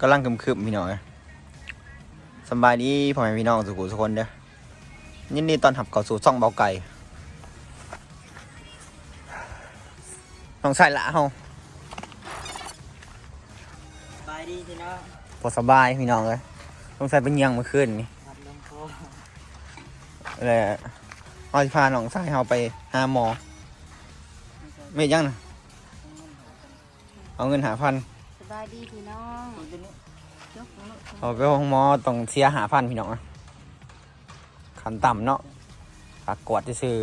กำลังคึมๆพี่น้องเอ้ยสำบายดีพ่อแม่พี่น้องสุขุสุกคนเด้อยินดีตอนหับเข้าสู่ช่องเบาไก่น้องใส่ละเฮาบายดีพี่น้องพอสบายพี่น้องเลยน้องใส่เป็นยังเมื่อคืนนี่ครับลงโพเลยเอาสิพาน้องใส่เฮาไปหาหมอ ไม่ยังนะเอาเงินหาพันส บายดีพี่น้องยกมือเอาไปห้องหมอต้องเสียหาพันพี่น้องอะขันต่ำเนาะฝากกวดที่ซื้อ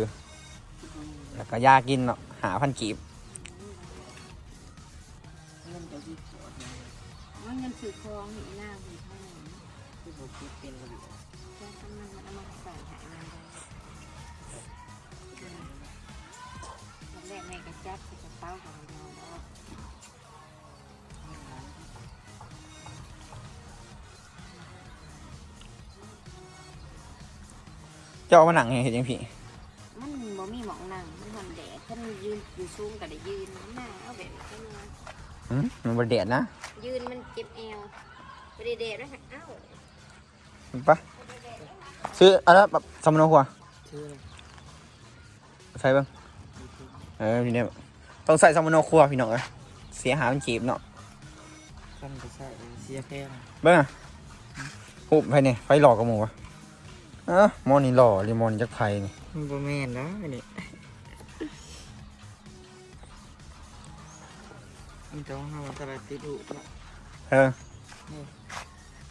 ๆแล้วก็ยากินเนาะหาพันกีบเงินจะที่ปวดเลยว่าเงินสื่อครองนี่หน้าพี่เท่าไหร่ที่บอกคิดเป็นระเบียบแค่ทำมันเอามาใส่หายมันได้แรกแม่ก็จับใส่กระเป๋าของเรา เจ้าเอามาหนังเห็นยังพี่มันบ่มีหมองนั่งมันหอนแดดท่านยืนอยู่สูงก็ได้ยืนหน้าเอาแบบนี้มาหืมมันบดเด็ดนะยืนมันเจ็บเอวไม่ได้เดดแล้วเอ้าไปะซื้ออะไรแบบสมโนครัวชื่ออะไรใส่เบ้างเออพี่เนี่ยต้องใส่สมโนครัวพี่น้องเอ้ยเสียหาพันกีบเนาะขั้นไปใส่เสียแค่ไหนเบ้างอะหุบไปเนี่ยไฟหลอกกับหมูวะเออมอนี่หล่อรีมอนี่จักไฟนี่มันบ่แม่นนะนี่มันต้องห้ามตลาดติดหูละเออ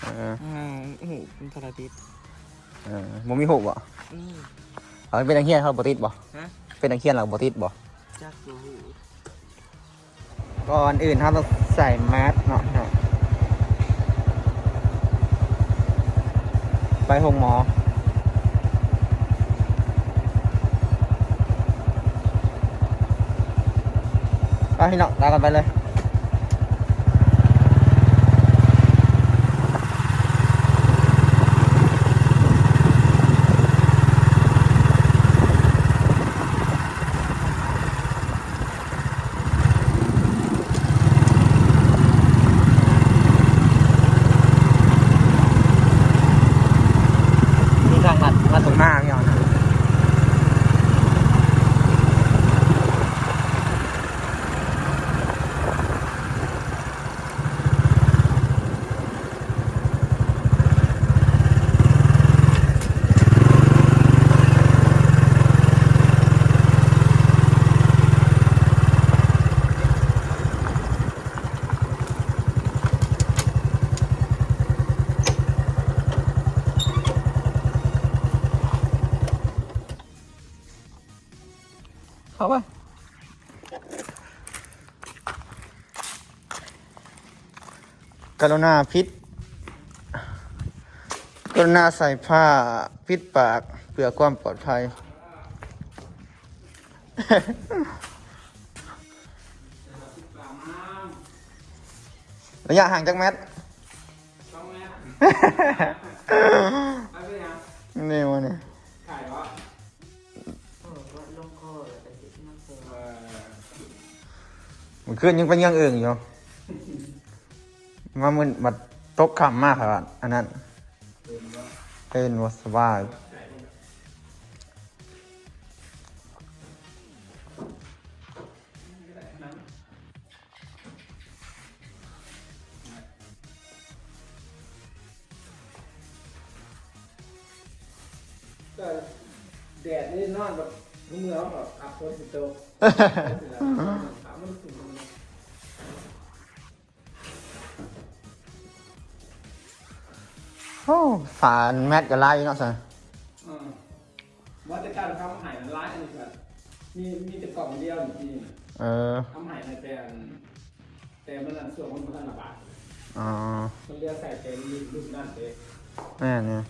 เอออ้าวหูเป็นตลาดติดเออบ่มีหุบบ่นี่เอาเป็นอังเคียนเขาบ่ติดบ่ฮะเป็นอังเคียนเราบ่ติดบ่จักตัวหูก่อนอื่นเราต้องใส่แมสเนาะเนาะไปห้องหมอ พี่น้องลากันไปเลย นี่ทางลัดมาตรงหน้าพี่น้องนะเข้าไป กรุณาพิษกรุณาใส่ผ้าพิษปากเพื่อความปลอดภัย ระยะห่างจากแมตรต้องแม่นี่วะเนี่ยถ่ายวะโอ้วัดลงคอเลยแต่ติดน้ำโพมันขึ้นยังเป็นยังอื่นอยู่ มามันมาตกคำมากครับอันนั้นเป็นวัสบายก็แดดนี่นอนแบบมือมือเขาแบบอับคนสิโต ฝานแมทกับไล่เนาะสิอ่าวัตการทำหายมันร้ายอันนี้แบบมีมีแต่กล่องเดียวจริงเออทำหายในแต่อันแต่มันอันส่วนมันมันระบาดอ๋อมันเรียกใส่เป็นรูปนั่นเองแม่เนี่ย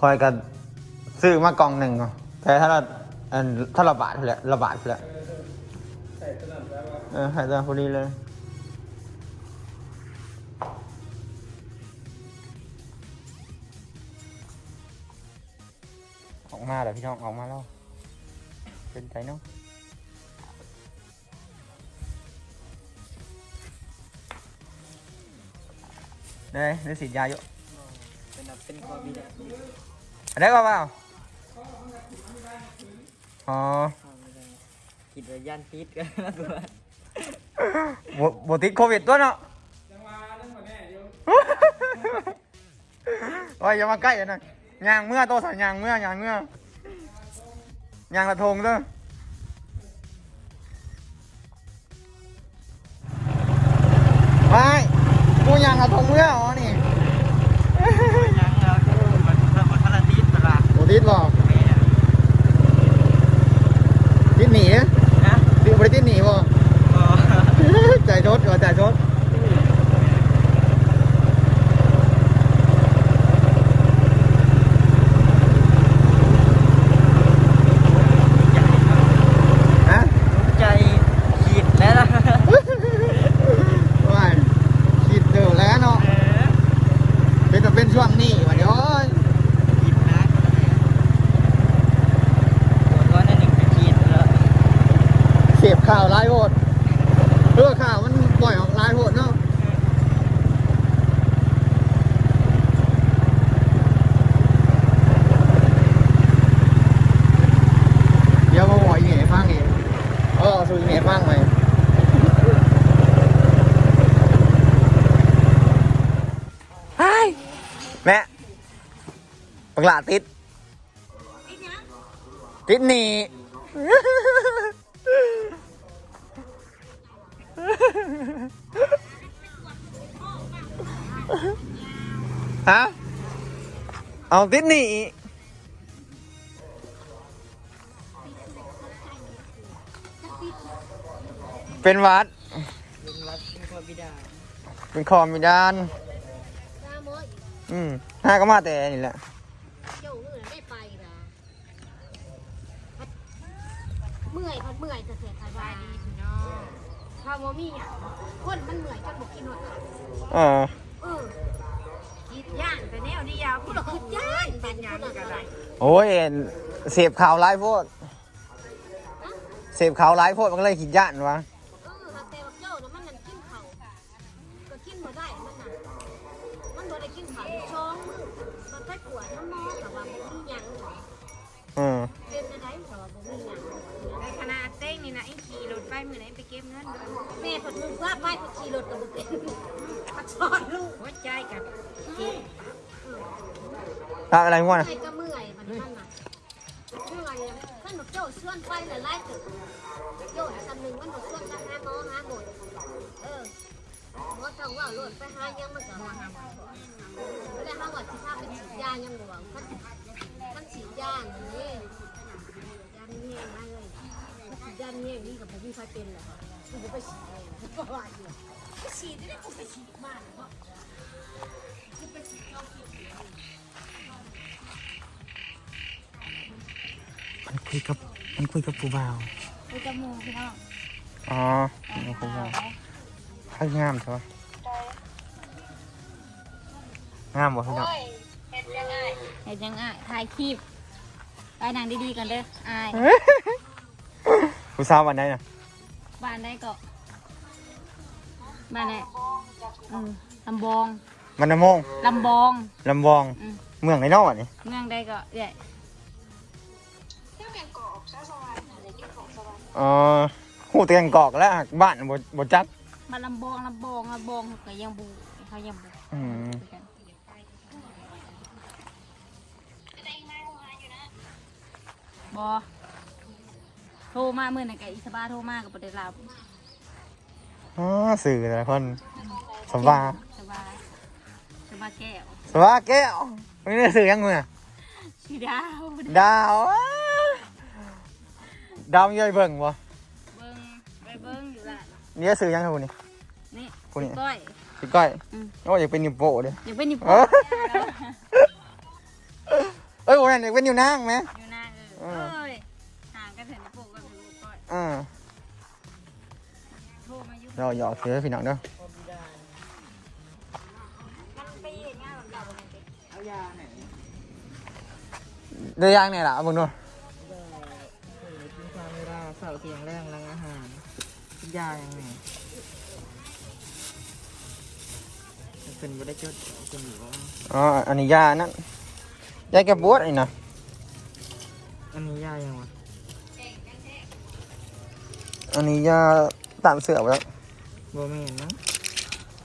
คอยกันซื้อมากล่องหนึ่งเนาะแต่ถ้าเราอันถ้าระบาดแหละระบาดแหละ ใส่ตนั่นแล้วว่า เออหายใจพอดีเลย ออกมาเดี๋ยวพี่น้องออกมาแล้วเป็นใจเนาะได้ได้ฉีดยาอยู่เป็นแบบเป็นคอบิดาอันนี้ก็เปล่าอ๋อคิดว่ายันติดกันตัวบ่บ่ติดโควิดตัวเนาะจังหวะนั่นมาแน่อยู่โอ้ยอย่ามาใกล้กันนะ ยางเมื่อโตสัญยางเมื่อยางเมื่อยางละทงเด้อไม่กูยางละทงเมื่ออ๋อนี่ยังเรามันมันพลันติดตลาดโอ้ติดบอกแม่ติดหนีนะติดบ่ได้ติดหนีบ่อ๋อใจายชดก็ใจายชดฮะ ใจขีดแล้วล่ะ ว่าคิดเดี๋ยวแล้วเนาะ เออ เป็นแต่เป็นช่วงนี้วะเดี๋ยว ขีดนะก็นั่นหนึ่งขีดแล้ว เสพข่าวไลายโหดเออข่าวมันปล่อยออกไลายโหดเนาะเดี๋ยวมาบอกอีเหน่ฟังอีกเออสู่อีเหน่ฟังไหมไฮ้แม่ ปักหลาติด ติดหนีฮะเอาติดหนีเป็นวัด เป็นวัดเป็นคอบิดาเป็นคอมมีดานตาหมออีกอืมห้าก็มาแต่นี่แหละ เมื่อไม่ไปนะเมื่อยพัดเมื่อยจะเสียสบายดีพี่น้องพาโมมี่อะคนมันเมื่อยจนบอกกินหมดเออเออคิดย่างแต่แนวนี้ยาวพูดคิดย่างเป็นยังก็ได้โอ้ยเสพข่าวไลฟ์โพดเสพข่าวไลฟ์โพดมันเลยขิดย่านวะ กินเขาช่องมือมันไปปวดน้ำมอแต่ว่าบ่มีหยังหรอกเออเป็นอะไรแต่ว่าบ่มีหยังในขณะเต้งนี่นะไอ้ขี่รถไปมือไหนไปเก็บเงินเด้อแม่ผดมึงว่าไปขี่รถกับบ่เป็นมาสอนลูกหัวใจกับตามอะไรง่วงเมื่อยก็เมื่อยมันนั่นน่ะเมื่อยอะขั้นบอกเจ้าชวนไปน่ะไล่ตึกโยนคำหนึ่งมันบอกชวนไปหาหมอหาหมดเออ หมอต้องว่าโลดไปหายังมันก็หาหาหมอไม่ได้หาว่าสิพาไปฉีดยายังบ่ว่ามันมันฉีดยาอย่างนี้ยานี่แห้งมาเลยมันฉีดยานี่แห้งนี่กับผมมีไฟเป็นเหรอกูบ่ไปฉีดเองเพราะว่าอยู่ไปฉีดได้กูไปฉีดมากเพราะกูไปฉีดเข้าฉีดมันคุยกับมันคุยกับผู้บ่าวไปจมูกพี่น้องอ๋อมันผู้บ่าว ข้างงามใช่ปะงามบ่พี่น้องเห็นยังไงถ่ายคลิปไปนางดีๆกันเด้ออายผู้สาววันไหนน่ะบ้านได้ก็บ้านไหนอืมลำบองมันน้ำมงลำบองลำบอง อืมเมืองไหนนอกอะนี่เมืองได้ก็เดี๋ยวเออหูเตียงกอกแล้วบ้านบ่บ่จัก มาลำบองลำบองลำบองเขาก็ยังบูเขายังบูอืมบอโทรมาเมื่อไหร่กับอิสบาโทรมากับประเดี๋ยวรับอ๋อสื่อแต่ละคนสบาสบายสบายแก้วสบาแก้วไม่ได้สื่อยังไงอะสีดาวดาวอ้าดาวมีอะไรเบิ่งบ่เบิ้งไปเบิ้ง อยู่ละนี่สื่อยังไงคุณนี่ นี่คนนี้สิก้อย พี่ก้อยอืม โอ้อยากเป็นนิวโปะเด้อย่าเป็นนิเอ้โป้ยเอ้ยโอ้ยอยากเป็นนิวนางไหม อยู่หน้าเออเออ เอ้ยห่างกันเถอะนิโป้กับนิโป้ก้อยอ่าโทรมาอยู่เราหยอกเสือพี่น้องเด้อคอบิดามันไปเห็นงานของเราเนี่ยเอายาไหนเดือยางเนี่ยล่ะมึงดูได้เอารกินยายังไงเป็นบ่ได้จดเป็นอยู่ว่าอ๋อ อันนี้ยานั่นยาแก้ปวดนี่นะอันนี้ยายังวะอันนี้ยาตามเสือไปแล้วบ่แม่นนะ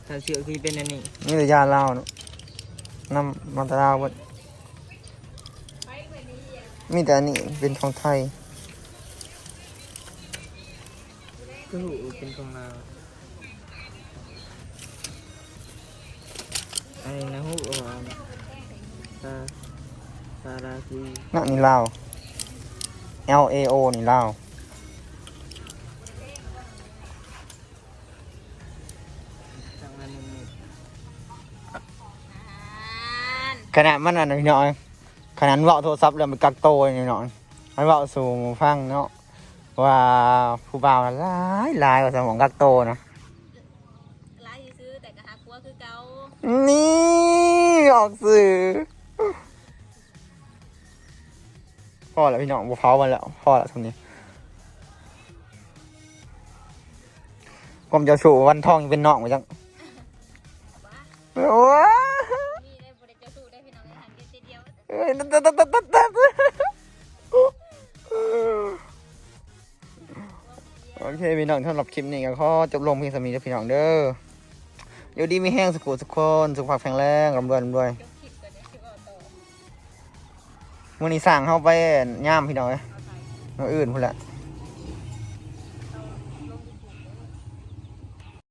ถ้าเสือคือเป็นอันนี้นี่แต่ยาลาวเนาะน้ำมันตะลาวเบิดมีแต่อันนี้เป็นของไทย คือหูเป็นของเราวอันนี้นะหูอ่อนตาตาราคีนั่นนี่ลาว L A O นี่ลาวทางนั้นหนึ่งเม็ดขนาดมันอันนี้ ว่าโทรศัพท์แล้วมันกักโตนี่เนาะมันเว่าสู่หมู่ฟังเนาะว่าผู้บ่าวน่ะหลายหลายกว่าสมองกักโตนะไล่ซื้อแต่กระหักหัวคือเก่านี่ออกสื่อพ่อแล้วพี่น้องบุเผามันแล้วพ่อแล้วทุกนี้ผมจะชูวันทองเป็นน้องไปจังโอ้ยนี่ได้บ่ได้เจ้าสู้ได้พี่น้องได้หันเดียวเดียว เอ้ยตัดตัดตัดตัดตัด น้องสำหรับคลิปนี้ก็ขอจบลงเพียงสามีและพี่น้องเด้ออยู่ดีมีแห้งสุขุสุขคนสุขภาพแข็งแรงร่ำรวยร่ำรวยเมื่อนี้สั่งเข้าไปย่ามพี่น้องเอ้ยมื้ออื่นพุ่นละ